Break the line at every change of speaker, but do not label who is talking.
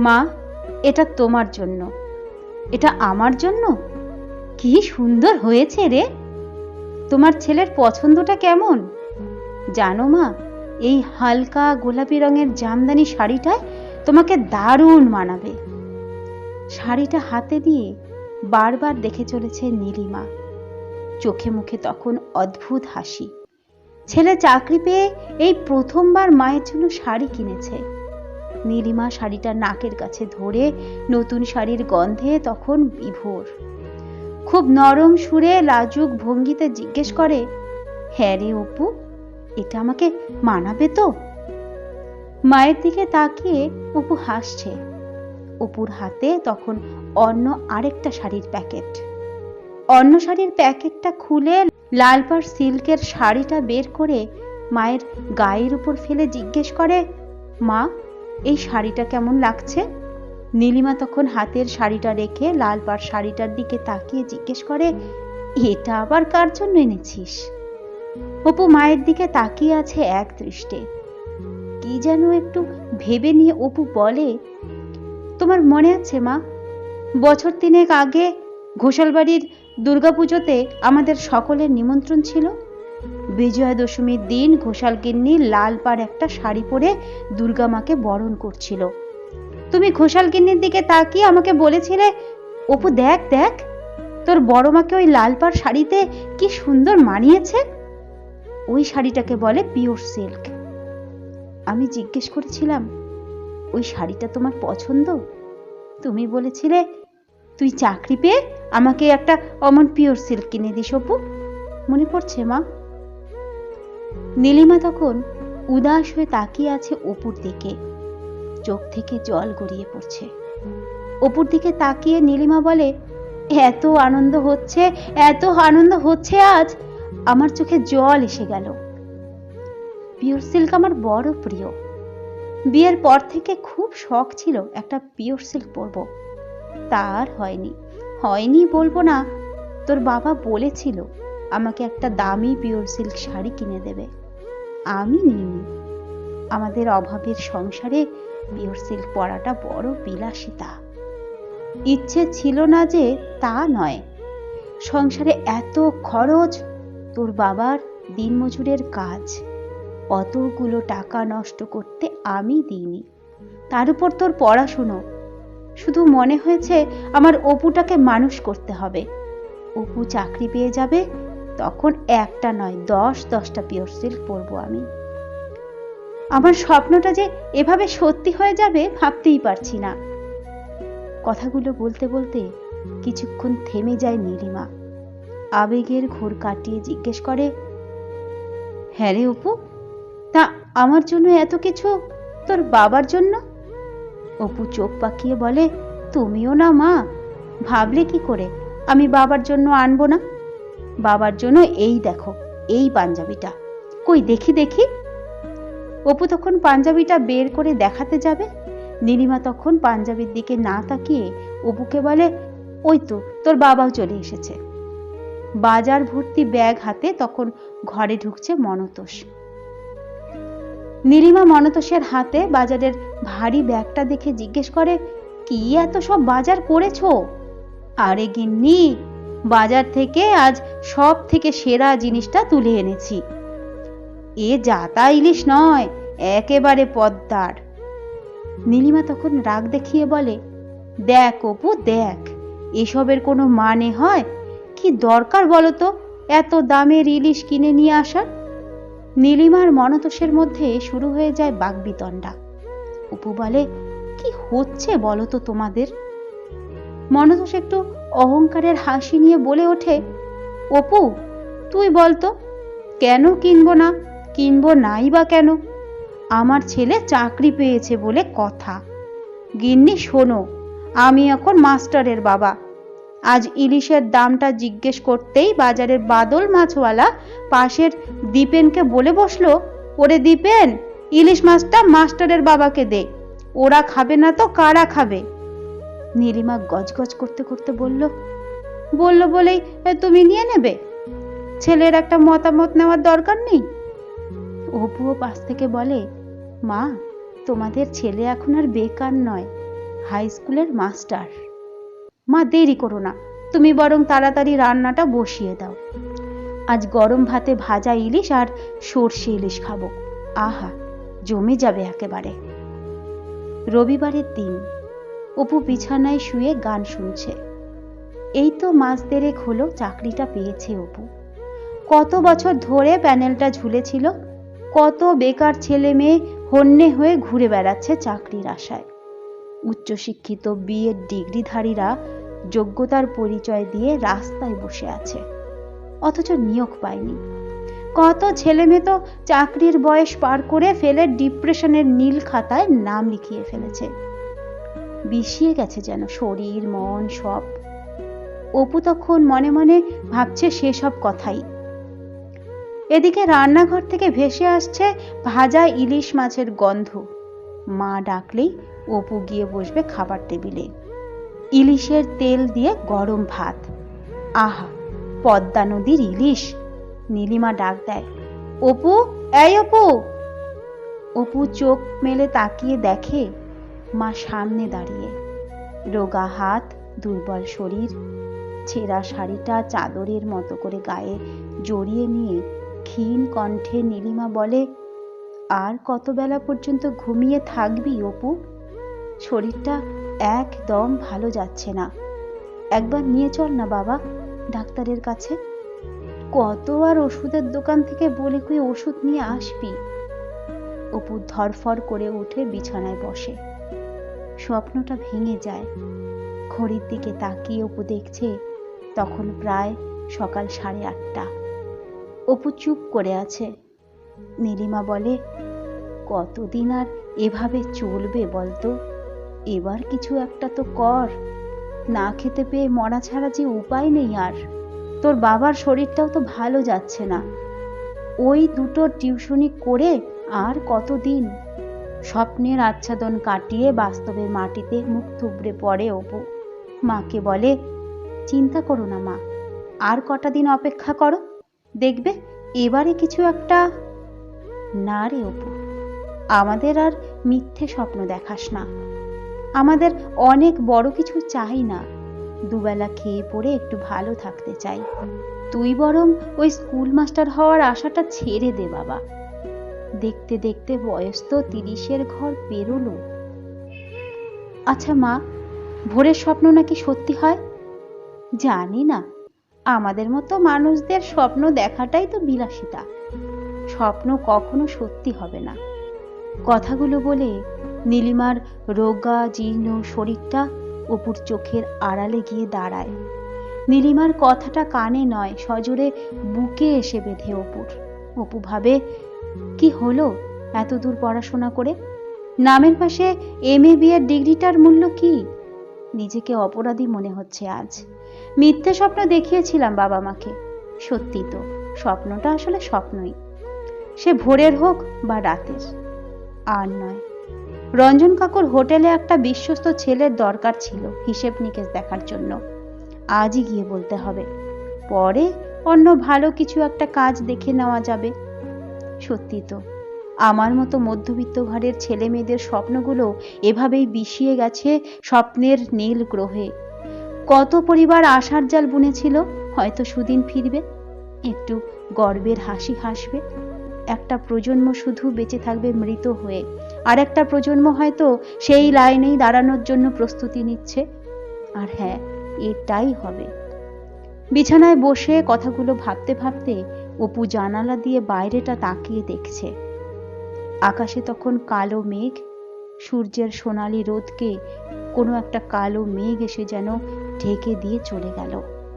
মা, এটা তোমার জন্য। এটা আমার জন্য? কি সুন্দর হয়েছে রে। তোমার ছেলের পছন্দটা কেমন? জানো মা, এই হালকা গোলাপি রঙের জামদানি শাড়িটায় তোমাকে দারুণ মানাবে। শাড়িটা হাতে দিয়ে বারবার দেখে চলেছে নীলিমা। চোখে মুখে তখন অদ্ভুত হাসি। ছেলে চাকরি পেয়ে এই প্রথমবার মায়ের জন্য শাড়ি কিনেছে। নীলিমা শাড়িটা নাকের কাছে ধরে নতুন শাড়ির গন্ধে তখন বিভোর। খুব নরম সুরে লাজুক ভঙ্গিতে জিজ্ঞেস করে হ্যাঁ রে অপু, এটা আমাকে মানাবে তো? মায়ের দিকে তাকিয়ে অপু হাসছে। অপুর হাতে তখন অন্য আরেকটা শাড়ির প্যাকেট। অন্য শাড়ির প্যাকেটটা খুলে লালপাড় সিল্কের শাড়িটা বের করে মায়ের গায়ের উপর ফেলে জিজ্ঞেস করে, মা এই শাড়িটা কেমন লাগছে? নীলিমা তখন হাতের শাড়িটা রেখে লাল পাড় শাড়িটার দিকে তাকিয়ে জিজ্ঞেস করে, এটা আবার কার জন্য এনেছিস? অপু মায়ের দিকে তাকিয়ে আছে এক দৃষ্টে। কি যেন একটু ভেবে নিয়ে অপু বলে, তোমার মনে আছে মা, বছর তিনেক আগে ঘোষালবাড়ির দুর্গাপুজোতে আমাদের সকলের নিমন্ত্রণ ছিল? বিজয়া দশমীর দিন ঘোষাল গিন্নি লাল পাড় একটা শাড়ি পরে দুর্গা মাকে বরণ করছিল। তুমি ঘোষাল গিন্নির দিকে তাকিয়ে আমাকে বলেছিলে, অপু, দেখ দেখ, তোর বড় মাকে ওই লাল পাড় শাড়িতে কি সুন্দর মানিয়েছে? ওই শাড়িটাকে বলে পিওর সিল্ক। আমি জিজ্ঞেস করেছিলাম, ওই শাড়িটা তোমার পছন্দ? তুমি বলেছিলে, তুই চাকরি পেয়ে আমাকে একটা অমন পিওর সিল্ক কিনে দিস অপু। মনে পড়ছে মা। নীলিমা তখন উদাস হয়ে তাকিয়ে আছে অপুর দিকে। চোখ থেকে জল গড়িয়ে পড়ছে। অপুর দিকে তাকিয়ে নীলিমা বলে, এত আনন্দ হচ্ছে, এত আনন্দ হচ্ছে আজ, আমার চোখে জল এসে গেল। পিওর সিল্ক আমার বড় প্রিয়। বিয়ের পর থেকে খুব শখ ছিল একটা পিওর সিল্ক পরব। তার হয়নি। হয়নি বলব না, তোর বাবা বলেছিল। আমাকে একটা দামি পিওর সিল্ক শাড়ি কিনে দেবে। আমি নিইনি আমাদের অভাবের সংসারে পিওর সিল্ক পরাটা বড় বিলাসিতা। ইচ্ছে ছিল না যে তা নয়। সংসারে এত খরচ, তোর বাবার দিনমজুরের কাজ। অতগুলো টাকা নষ্ট করতে আমি দিইনি। তার উপর তোর পড়াশুনো। শুধু মনে হয়েছে আমার অপুটাকে মানুষ করতে হবে। অপু চাকরি পেয়ে যাবে তখন একটা নয়, দশ, দশটা পিওর সিল্ক পরবো আমি। আমার স্বপ্নটা যে এভাবে সত্যি হয়ে যাবে ভাবতেই পারছি না। কথাগুলো বলতে বলতে কিছুক্ষণ থেমে যায় নীলিমা। আবেগের ঘোর কাটিয়ে জিজ্ঞেস করে হ্যাঁ রে অপু, তা আমার জন্য এত কিছু তোর বাবার জন্য? অপু চোখ পাকিয়ে বলে, তুমিও না মা, ভাবলে কি করে? আমি বাবার জন্য আনব না? বাবার জন্য এই দেখো, এই পাঞ্জাবিটা। কই, দেখি দেখি। অপু তখন পাঞ্জাবিটা বের করে দেখাতে যাবে। নীলিমা তখন পাঞ্জাবির দিকে না তাকিয়ে অপুকে বলে, ওই তো, তোর বাবাও চলে এসেছে। বাজার ভর্তি ব্যাগ হাতে তখন ঘরে ঢুকছে মনতোষ। নীলিমা মনতোষের হাতে বাজারের ভারী ব্যাগটা দেখে জিজ্ঞেস করে, কি এত সব বাজার করেছ? আরে গিন্নি বাজার থেকে আজ সব থেকে সেরা জিনিসটা তুলে এনেছি। এ জাতা ইলিশ নয়, একেবারে পদ্মার। নীলিমা তখন রাগ দেখিয়ে বলে, দেখ অপু, দেখ, এসবের কোনো মানে হয়? কি দরকার বলো তো, এত দামের ইলিশ কিনে নিয়ে আসার? নীলিমার মনতোষের মধ্যে শুরু হয়ে যায় বাগবিতণ্ডা। অপু বলে, কি হচ্ছে বলো তো তোমাদের? মনতোষ একটু অহংকারের হাসি নিয়ে বলে ওঠে, অপু, তুই বলতো কেন কিনবো না? কিনবো নাই বা কেন? আমার ছেলে চাকরি পেয়েছে বলে কথা। গিন্নি, শোনো, আমি এখন মাস্টারের বাবা। আজ ইলিশের দামটা জিজ্ঞেস করতেই বাজারের বাদল মাছওয়ালা পাশের দীপেনকে বলে বসল, ওরে দীপেন, ইলিশ মাছটা মাস্টারের বাবাকে দে, ওরা খাবে না তো কারা খাবে? নীলিমা গজগজ করতে করতে বলল বলল বলেই তুমি নিয়ে নেবে? ছেলের একটা মতামত নেওয়ার দরকার নেই? অপুও পাশ থেকে বলে, মা, তোমাদের ছেলে এখন আর বেকার নয়, হাই স্কুলের মাস্টার। মা, দেরি করো না, তুমি বরং তাড়াতাড়ি রান্নাটা বসিয়ে দাও। আজ গরম ভাতে ভাজা ইলিশ আর সর্ষে ইলিশ খাব। আহা, জমে যাবে একেবারে। রবিবারের দিন অপু বিছানায় শুয়ে গান শুনছে। এই তো মাস দেড়েক হলো চাকরিটা পেয়েছে অপু। কত বছর ধরে প্যানেলটা ঝুলেছিল, কত বেকার ছেলে মেয়ে হন্যে হয়ে ঘুরে বেড়াচ্ছে চাকরির আশায়। উচ্চশিক্ষিত বিএড ডিগ্রিধারীরা যোগ্যতার পরিচয় দিয়ে রাস্তায় বসে আছে, অথচ নিয়োগ পায়নি। কত ছেলে মেয়ে তো চাকরির বয়স পার করে ফেলে ডিপ্রেশনের নীল খাতায় নাম লিখিয়ে ফেলেছে। বিষিয়ে গেছে যেন শরীর, মন সব। অপু তখন মনে মনে ভাবছে সেসব কথাই। এদিকে রান্নাঘর থেকে ভেসে আসছে ভাজা ইলিশ মাছের গন্ধ। মা ডাকলেই অপু গিয়ে বসবে খাবার টেবিলে। ইলিশের তেল দিয়ে গরম ভাত। আহা, পদ্মা নদীর ইলিশ, নীলিমা ডাক দেয়। অপু, এই অপু! অপু চোখ মেলে তাকিয়ে দেখে মা সামনে দাঁড়িয়ে। রোগা হাত, দুর্বল শরীর, ছেঁড়া শাড়িটা চাদরের মতো করে গায়ে জড়িয়ে নিয়ে ক্ষীণ কণ্ঠে নীলিমা বলে, আর কত বেলা পর্যন্ত ঘুমিয়ে থাকবি অপু? শরীরটা একদম ভালো যাচ্ছে না। একবার নিয়ে চল না বাবা ডাক্তারের কাছে। কত আর ওষুধের দোকান থেকে বলে কুই ওষুধ নিয়ে আসবি? অপু ধরফর করে উঠে বিছানায় বসে। স্বপ্নটা ভেঙে যায়। ঘড়ির দিকে তাকিয়ে অপু দেখছে, তখন প্রায় সকাল সাড়ে আটটা। অপু চুপ করে আছে। নীলিমা বলে, কতদিন আর এভাবে চলবে বলতো? এবার কিছু একটা তো কর। না খেতে পেয়ে মরা ছাড়া যে উপায় নেই আর। তোর বাবার শরীরটাও তো ভালো যাচ্ছে না। ওই দুটো টিউশনি করে আর কতদিন? স্বপ্নের আচ্ছাদন কাটিয়ে বাস্তবের মাটিতে মুখ থুবড়ে পড়ে অপু। মাকে বলে, চিন্তা করো না মা, আর কটা দিন অপেক্ষা করো। দেখবে, এবারে কিছু একটা না রে অপু, আমাদের আর মিথ্যে স্বপ্ন দেখাস না। আমাদের অনেক বড় কিছু চাই না। দুবেলা খেয়ে পড়ে একটু ভালো থাকতে চাই। তুই বরং ওই স্কুল মাস্টার হওয়ার আশাটা ছেড়ে দে বাবা। দেখতে দেখতে বয়স তো তিরিশের ঘর পেরোলো। আচ্ছা মা, ভোরের স্বপ্ন নাকি সত্যি হয়? জানি না। আমাদের মতো মানুষদের স্বপ্ন দেখাটাই তো বিলাসিতা। স্বপ্ন কখনো সত্যি হবে না। কথাগুলো বলে নীলিমার রোগা জীর্ণ শরীরটা অপুর চোখের আড়ালে গিয়ে দাঁড়ায়। নীলিমার কথাটা কানে নয়, সজোরে বুকে এসে বেঁধে অপুর। অপু ভাবে, কি হলো? এত দূর পড়াশোনা করে? নামের পাশে এম এ বিয়ের ডিগ্রিটার মূল্য কি? নিজেকে অপরাধী মনে হচ্ছে আজ। মিথ্যে স্বপ্ন দেখিয়েছিলাম বাবা মাকে। সত্যি তো, স্বপ্নটা আসলে স্বপ্নই। সে ভোরের হোক বা রাতের, আর নয়। রঞ্জন কাকুর হোটেলে একটা বিশ্বস্ত ছেলের দরকার ছিল হিসেব নিকেশ দেখার জন্য। আজই গিয়ে বলতে হবে। পরে অন্য ভালো কিছু একটা কাজ দেখে নেওয়া যাবে। সত্যি তো, আমার মতো মধ্যবিত্ত ঘরের ছেলে মেয়েদের স্বপ্নগুলো এভাবেই বিষিয়ে গেছে স্বপ্নের নীল গ্রহে। কত পরিবার আশার জাল বুনেছিল, হয়তো সুদিন ফিরবে, একটু গর্বের হাসি হাসবে। একটা প্রজন্ম শুধু বেঁচে থাকবে মৃত হয়ে, আর একটা প্রজন্ম হয়তো সেই লাইনেই দাঁড়ানোর জন্য প্রস্তুতি নিচ্ছে। আর হ্যাঁ এটাই হবে। বিছানায় বসে কথাগুলো ভাবতে ভাবতে অপু জানালা দিয়ে বাইরেটা তাকিয়ে দেখছে। আকাশে তখন কালো মেঘ, সূর্যের সোনালি রোদকে কোনো একটা কালো মেঘ এসে যেন ঢেকে দিয়ে চলে গেল।